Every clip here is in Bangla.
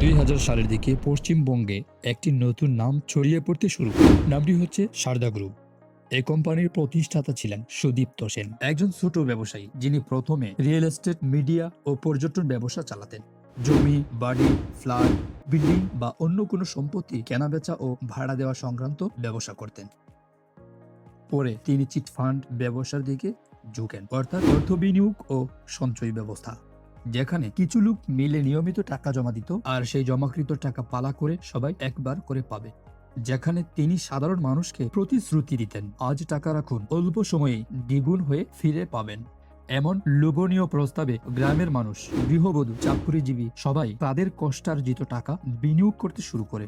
দুই হাজার সালের দিকে পশ্চিমবঙ্গে একটি নতুন নাম ছড়িয়ে পড়তে শুরু। নামটি হচ্ছে সারদা গ্রুপ। এই কোম্পানির প্রতিষ্ঠাতা ছিলেন সুদীপ্ত সেন। একজন ছোট ব্যবসায়ী যিনি প্রথমে রিয়েল এস্টেট, মিডিয়া ও পর্যটন ব্যবসা চালাতেন। জমি, বাড়ি, ফ্ল্যাট, বিল্ডিং বা অন্য কোনো সম্পত্তি কেনাবেচা ও ভাড়া দেওয়া সংক্রান্ত ব্যবসা করতেন। পরে তিনি চিট ফান্ড ব্যবসার দিকে ঝুঁকেন, অর্থাৎ অর্থ বিনিয়োগ ও সঞ্চয় ব্যবস্থা। যেখানে কিছু লোক মিলে নিয়মিত টাকা জমা দিত আর সেই জমাকৃত টাকা পালা করে সবাই একবার করে পাবে। যেখানে তিনি সাধারণ মানুষকে প্রতিশ্রুতি দিতেন, আজ টাকা রাখুন, অল্প সময়ে দ্বিগুণ হয়ে ফিরে পাবেন। এমন লোভনীয় প্রস্তাবে গ্রামের মানুষ, গৃহবধূ, চাকুরিজীবী সবাই তাদের কষ্টার্জিত টাকা বিনিয়োগ করতে শুরু করে।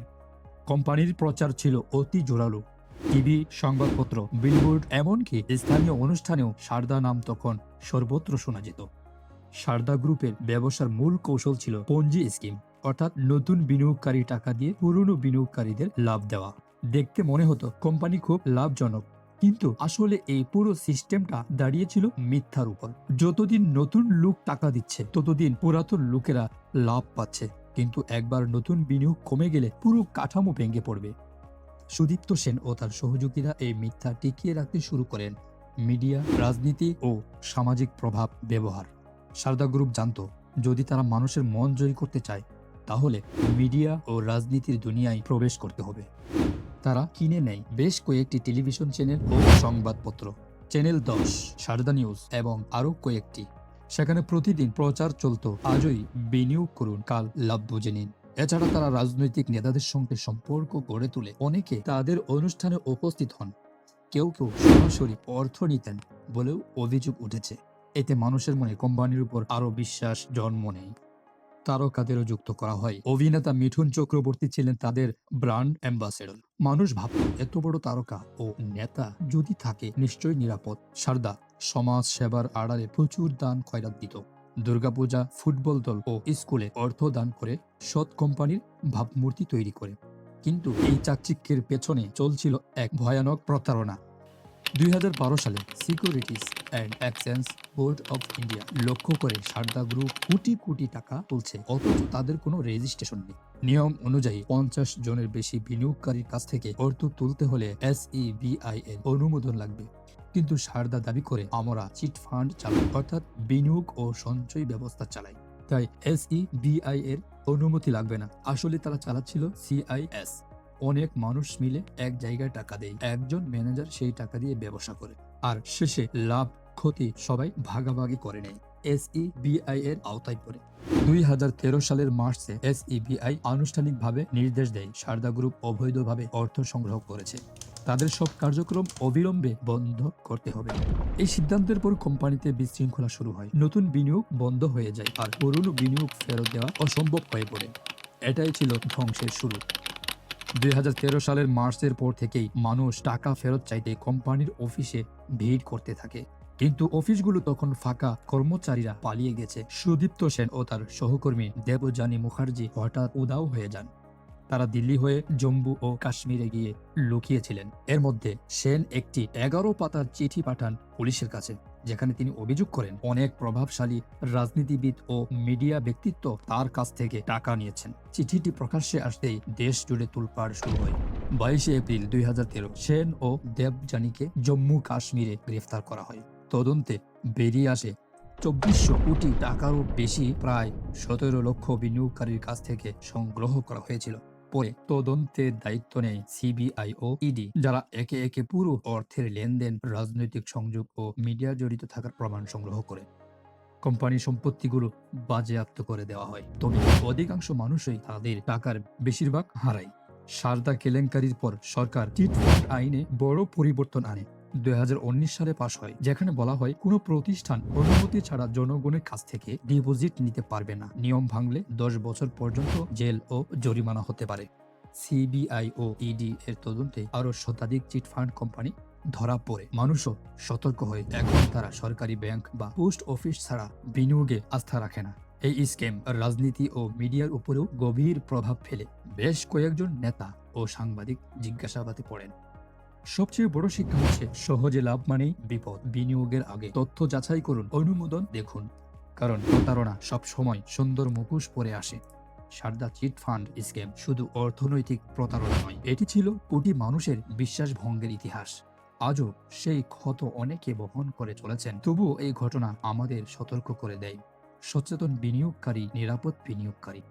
কোম্পানির প্রচার ছিল অতি জোরালো। টিভি, সংবাদপত্র, বিলবোর্ড, এমনকি স্থানীয় অনুষ্ঠানেও সারদা নাম তখন সর্বত্র শোনা যেত। সারদা গ্রুপের ব্যবসার মূল কৌশল ছিল পঞ্জি স্কিম, অর্থাৎ নতুন বিনিয়োগকারী টাকা দিয়ে পুরনো বিনিয়োগকারীদের লাভ দেওয়া। দেখতে মনে হতো কোম্পানি খুব লাভজনক, কিন্তু আসলে এই পুরো সিস্টেমটা দাঁড়িয়েছিল মিথ্যার উপর। যতদিন নতুন লোক টাকা দিচ্ছে, ততদিন পুরাতন লোকেরা লাভ পাচ্ছে, কিন্তু একবার নতুন বিনিয়োগ কমে গেলে পুরো কাঠামো ভেঙে পড়বে। সুদীপ্ত সেন ও তার সহযোগীরা এই মিথ্যা টিকিয়ে রাখতে শুরু করেন। মিডিয়া, রাজনীতি ও সামাজিক প্রভাব ব্যবহার। সারদা গ্রুপ জানত, যদি তারা মানুষের মন জয়ী করতে চায়, তাহলে মিডিয়া ও রাজনীতির দুনিয়ায় প্রবেশ করতে হবে। তারা কিনে নেয় বেশ কয়েকটি টেলিভিশন চ্যানেল ও সংবাদপত্র। চ্যানেল দশ, সারদা নিউজ এবং আরও কয়েকটি। সেখানে প্রতিদিন প্রচার চলত, আজই বিনিয়োগ করুন, কাল লাভ বুঝে নিন। এছাড়া তারা রাজনৈতিক নেতাদের সঙ্গে সম্পর্ক গড়ে তুলে অনেকে তাদের অনুষ্ঠানে উপস্থিত হন। কেউ কেউ সরাসরি অর্থ নিতেন বলেও অভিযোগ উঠেছে। এতে মানুষের মনে কোম্পানির উপর আরও বিশ্বাস, জন্ম নেয় তারকাদেরও যুক্ত করা হয়। অভিনেতা মিঠুন চক্রবর্তী ছিলেন তাদের ব্র্যান্ড অ্যাম্বাসেডর। মানুষ ভাবত, এত বড় তারকা ও নেতা যদি থাকে, নিশ্চয়ই নিরাপদ। সারদা, সমাজ সেবার আড়ালে প্রচুর দান খয়রাত দিত। দুর্গাপূজা, ফুটবল দল ও স্কুলে অর্থ দান করে সৎ কোম্পানির ভাবমূর্তি তৈরি করে। কিন্তু এই চাকচিক্যের পেছনে চলছিল এক ভয়ানক প্রতারণা। দুই হাজার বারো সালে Securities and Exchange Board of India লক্ষ্য করে সারদা গ্রুপ কোটি কোটি টাকা তুলছে। অথচ তাদের কোনো রেজিস্ট্রেশন নেই। নিয়ম অনুযায়ী পঞ্চাশ জনের বেশি বিনিয়োগকারীর কাছ থেকে অর্থ তুলতে হলে এস এর অনুমোদন লাগবে। কিন্তু সারদা দাবি করে আমরা চিট ফান্ড চালাই, অর্থাৎ বিনিয়োগ ও সঞ্চয় ব্যবস্থা চালাই। তাই এস এর অনুমতি লাগবে না। আসলে তারা চালাচ্ছিল সিআইএস অনেক মানুষ মিলে এক জায়গায় টাকা দেয়। একজন ম্যানেজার সেই টাকা দিয়ে ব্যবসা করে। আর শেষে লাভ ক্ষতি সবাই ভাগাভাগি করে নেয়। এসইবিআই এর আওতায় পড়ে। দুই হাজার তেরো সালের মার্চে এসইবিআই আনুষ্ঠানিকভাবে নির্দেশ দেয়, সারদা গ্রুপ অবৈধভাবে অর্থ সংগ্রহ করেছে। তাদের সব কার্যক্রম অবিলম্বে বন্ধ করতে হবে। এই সিদ্ধান্তের পর কোম্পানিতে বিশৃঙ্খলা শুরু হয়। নতুন বিনিয়োগ বন্ধ হয়ে যায় আর পুরনো বিনিয়োগ ফেরত দেওয়া অসম্ভব হয়ে পড়ে। এটাই ছিল ধ্বংসের শুরু। দুই হাজার তেরো সালের মার্চের পর থেকেই মানুষ টাকা ফেরত চাইতে কোম্পানির অফিসে ভিড় করতে থাকে। কিন্তু অফিসগুলো তখন ফাঁকা। কর্মচারীরা পালিয়ে গেছে। সুদীপ্ত সেন ও তার সহকর্মী দেবযানী মুখার্জি হঠাৎ উদাও হয়ে যান। তারা দিল্লি হয়ে জম্মু ও কাশ্মীরে গিয়ে লুকিয়েছিলেন। এর মধ্যে সেন একটি এগারো পাতার চিঠি পাঠান পুলিশের কাছে, যেখানে তিনি অভিযোগ করেন, অনেক প্রভাবশালী রাজনীতিবিদ ও মিডিয়া ব্যক্তিত্ব তার কাছ থেকে টাকা নিয়েছেন। চিঠিটি প্রকাশ্যে আসতেই দেশ জুড়ে তুলপাড় শুরু হয়। বাইশে এপ্রিল দুই হাজার তেরো সেন ও দেবযানীকে জম্মু কাশ্মীরে গ্রেফতার করা হয়। তদন্তে বেরিয়ে আসে। চব্বিশশো কোটি টাকারও বেশি প্রায় সতেরো লক্ষ বিনিয়োগকারীর কাছ থেকে সংগ্রহ করা হয়েছিল। পরে তদন্তের দায়িত্ব নেয় সিবিআই ও ইডি, যারা একে একে পুরো অর্থের লেনদেন, রাজনৈতিক সংযোগ ও মিডিয়া জড়িত থাকার প্রমাণ সংগ্রহ করে। কোম্পানির সম্পত্তিগুলো বাজেয়াপ্ত করে দেওয়া হয়। তবে অধিকাংশ মানুষই তাদের টাকার বেশিরভাগ হারায়। সারদা কেলেঙ্কারির পর সরকার চিট ফান্ড আইনে বড় পরিবর্তন আনে। উনিশ সালে পাশ হয়, যেখানে বলা হয় কোনো প্রতিষ্ঠান অনুমতি ছাড়া জনগণের কাছ থেকে ডিপোজিট নিতে পারবে না। নিয়ম ভাঙলে দশ বছর পর্যন্ত জেল ও জরিমানা হতে পারে। সিবিআই ও ইডি এর তদন্তে আরও শতাধিক চিট ফান্ড কোম্পানি ধরা পড়ে। মানুষও সতর্ক হয়ে এখন তারা সরকারি ব্যাংক বা পোস্ট অফিস ছাড়া বিনিয়োগে আস্থা রাখে না। এই স্ক্যাম রাজনীতি ও মিডিয়ার উপরেও গভীর প্রভাব ফেলে। বেশ কয়েকজন নেতা ও সাংবাদিক জিজ্ঞাসাবাদে পড়েন। সবচেয়ে বড় শিক্ষা হচ্ছে সহজে লাভ মানেই বিপদ। বিনিয়োগের আগে তথ্য যাচাই করুন, অনুমোদন দেখুন, কারণ প্রতারণা সব সময় সুন্দর মুখোশ পরে আসে। সারদা চিট ফান্ড স্ক্যাম শুধু অর্থনৈতিক প্রতারণা নয়, এটি ছিল কোটি মানুষের বিশ্বাস ভঙ্গের ইতিহাস। আজও সেই ক্ষত অনেকে বহন করে চলেছেন, তবুও এই ঘটনা আমাদের সতর্ক করে দেয়। সচেতন বিনিয়োগকারী, নিরাপদ বিনিয়োগকারী।